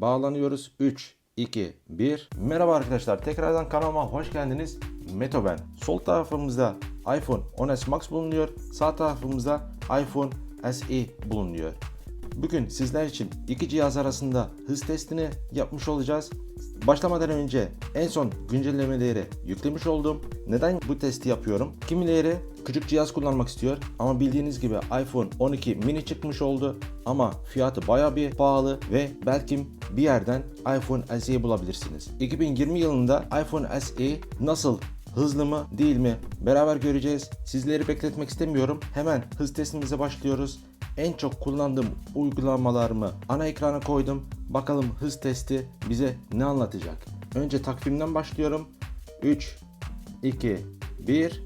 bağlanıyoruz. 3, 2, 1. Merhaba arkadaşlar. Tekrardan kanalıma hoş geldiniz. Meto ben. Sol tarafımızda iPhone 10s Max bulunuyor. Sağ tarafımızda iPhone SE bulunuyor. Bugün sizler için iki cihaz arasında hız testini yapmış olacağız. Başlamadan önce en son güncellemeleri yüklemiş oldum. Neden bu testi yapıyorum? Kimileri küçük cihaz kullanmak istiyor ama bildiğiniz gibi iPhone 12 mini çıkmış oldu ama fiyatı baya bir pahalı ve belki bir yerden iPhone SE bulabilirsiniz. 2020 yılında iPhone SE nasıl Hızlı mı değil mi beraber göreceğiz. Sizleri bekletmek istemiyorum. Hemen hız testimize başlıyoruz. En çok kullandığım uygulamalarımı ana ekrana koydum. Bakalım hız testi bize ne anlatacak. Önce takvimden başlıyorum. 3, 2, 1.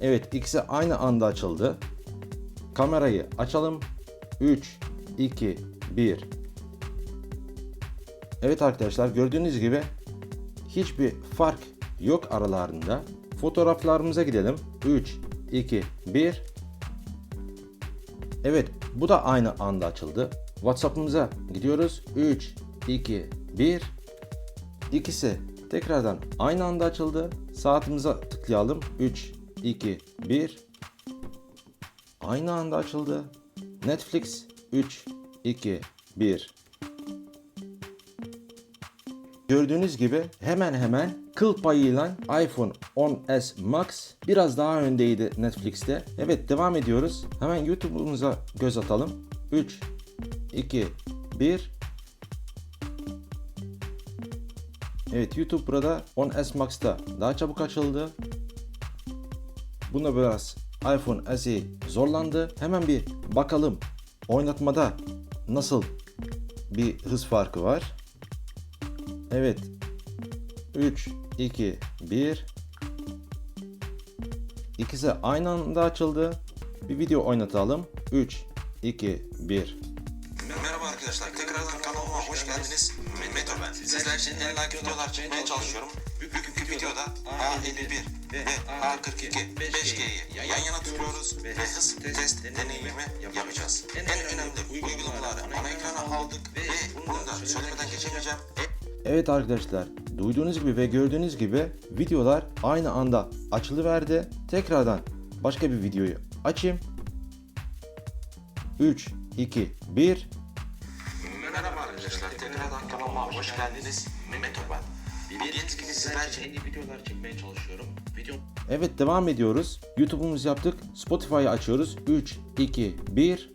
Evet ikisi aynı anda açıldı. Kamerayı açalım. 3, 2, 1. Evet arkadaşlar gördüğünüz gibi hiçbir fark yok aralarında. Fotoğraflarımıza gidelim. 3, 2, 1. Evet bu da aynı anda açıldı. WhatsApp'ımıza gidiyoruz. 3, 2, 1. İkisi tekrardan aynı anda açıldı. Saatimize tıklayalım. 3, 2, 1. Aynı anda açıldı. Netflix 3, 2, 1. Gördüğünüz gibi hemen hemen kıl payıyla iPhone 10s Max biraz daha öndeydi Netflix'te. Evet devam ediyoruz. Hemen YouTube'umuza göz atalım. 3, 2, 1. Evet YouTube burada 10s Max'ta daha çabuk açıldı. Bunda biraz iPhone SE zorlandı. Hemen bir bakalım oynatmada nasıl bir hız farkı var. Evet. 3, 2, 1. İkisi aynı anda açıldı. Bir video oynatalım. 3, 2, 1. Merhaba arkadaşlar, tekrardan kanalıma hoş geldiniz. Meto ben. Sizler için en like videolar çekmeye çalışıyorum. Bugünkü videoda A51 ve A42 5G'yi yan yana tutuyoruz ve hız test deneyimi yapacağız. En önemli uygulamaları ana ekrana aldık ve bunu da söylemeden geçemeyeceğim. Evet arkadaşlar, duyduğunuz gibi ve gördüğünüz gibi videolar aynı anda açılıverdi. Tekrardan başka bir videoyu açayım. 3, 2, 1. Merhaba arkadaşlar, tekrardan kanalıma hoş geldiniz. Meto ben. Bildiğiniz gibi sizler için yeni videolar çekmeye çalışıyorum. Video Evet devam ediyoruz. YouTube'umuzu yaptık. Spotify'ı açıyoruz. 3, 2, 1.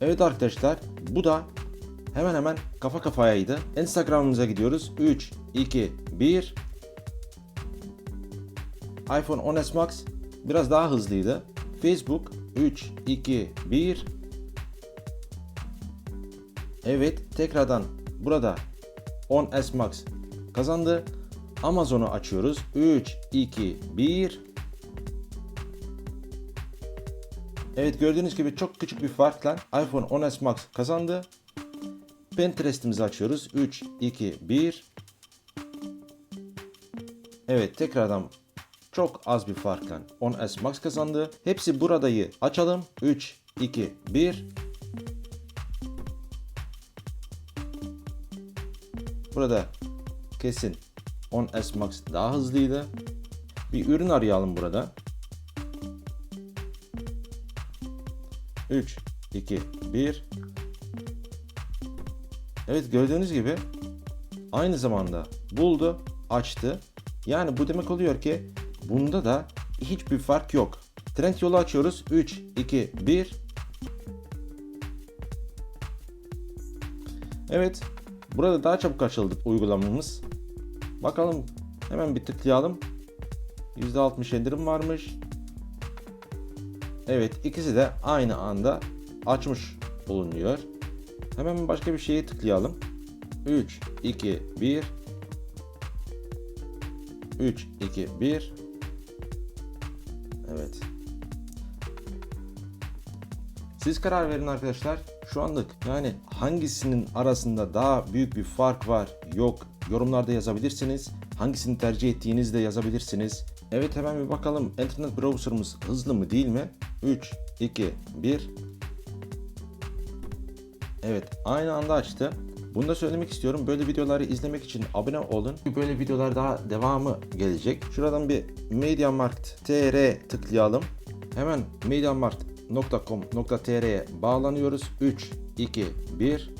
Evet arkadaşlar bu da hemen hemen kafa kafayaydı. Instagram'ımıza gidiyoruz. 3, 2, 1. iPhone 10s Max biraz daha hızlıydı. Facebook 3, 2, 1. Evet tekrardan burada 10s Max kazandı. Amazon'u açıyoruz. 3, 2, 1. Evet gördüğünüz gibi çok küçük bir farkla iPhone 10s Max kazandı. Pinterest'imizi açıyoruz. 3, 2, 1. Evet tekrardan çok az bir farkla 10s Max kazandı. Hepsi buradayı açalım. 3, 2, 1. Burada kesin 10s Max daha hızlıydı. Bir ürün arayalım burada. 3, 2, 1. Evet gördüğünüz gibi aynı zamanda buldu, açtı. Yani bu demek oluyor ki bunda da hiçbir fark yok. Trend yolu açıyoruz. 3, 2, 1. Evet. Burada daha çabuk açıldı uygulamamız. Bakalım hemen bir tıklayalım. %60 indirim varmış. Evet ikisi de aynı anda açmış bulunuyor. Hemen başka bir şeye tıklayalım. 3, 2, 1. 3, 2, 1. Evet. Siz karar verin arkadaşlar. Şu anlık yani hangisinin arasında daha büyük bir fark var yok yorumlarda yazabilirsiniz. Hangisini tercih ettiğinizi de yazabilirsiniz. Evet hemen bir bakalım internet browser'ımız hızlı mı değil mi? 3, 2, 1. Evet aynı anda açtı. Bunu da söylemek istiyorum. Böyle videoları izlemek için abone olun. Böyle videolar daha devamı gelecek. Şuradan bir MediaMarkt TR tıklayalım. Hemen mediamarkt.com.tr'ye bağlanıyoruz. 3, 2, 1.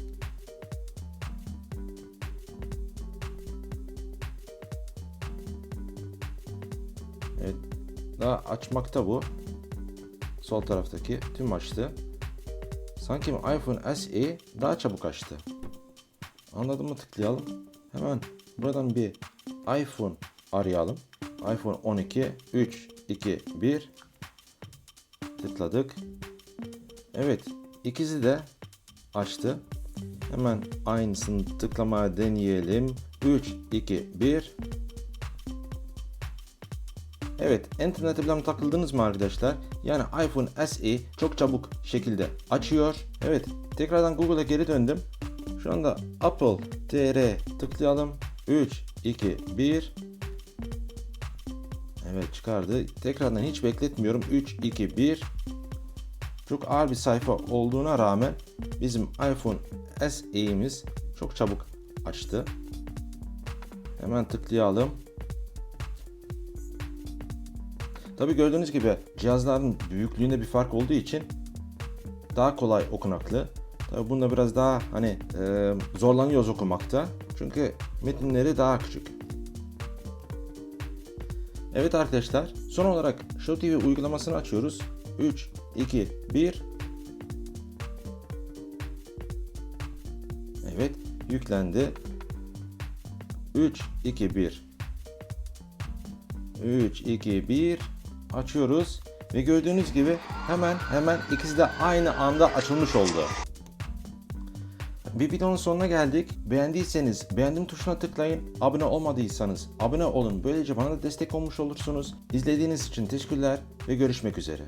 Evet. Daha açmakta bu. Sol taraftaki tüm açtı. Sanki iPhone SE daha çabuk açtı. Anladın mı? Tıklayalım. Hemen buradan bir iPhone arayalım. iPhone 12 3 2 1 tıkladık. Evet, ikisi de açtı. Hemen aynısını tıklamaya deneyelim. 3 2 1 Evet, internete falan takıldınız mı arkadaşlar? Yani iPhone SE çok çabuk şekilde açıyor. Evet, tekrardan Google'a geri döndüm. Şu anda Apple TR tıklayalım. 3, 2, 1. Evet çıkardı. Tekrardan hiç bekletmiyorum. 3, 2, 1. Çok ağır bir sayfa olduğuna rağmen bizim iPhone SE'miz çok çabuk açtı. Hemen tıklayalım. Tabi gördüğünüz gibi cihazların büyüklüğünde bir fark olduğu için daha kolay okunaklı. Tabi bunda biraz daha hani e, zorlanıyoruz okumakta. Çünkü metinleri daha küçük. Evet arkadaşlar son olarak Show TV uygulamasını açıyoruz. 3, 2, 1. Evet yüklendi. 3, 2, 1. 3, 2, 1 açıyoruz ve gördüğünüz gibi hemen hemen ikisi de aynı anda açılmış oldu. Bir videonun sonuna geldik. Beğendiyseniz beğendim tuşuna tıklayın. Abone olmadıysanız abone olun. Böylece bana da destek olmuş olursunuz. İzlediğiniz için teşekkürler ve görüşmek üzere.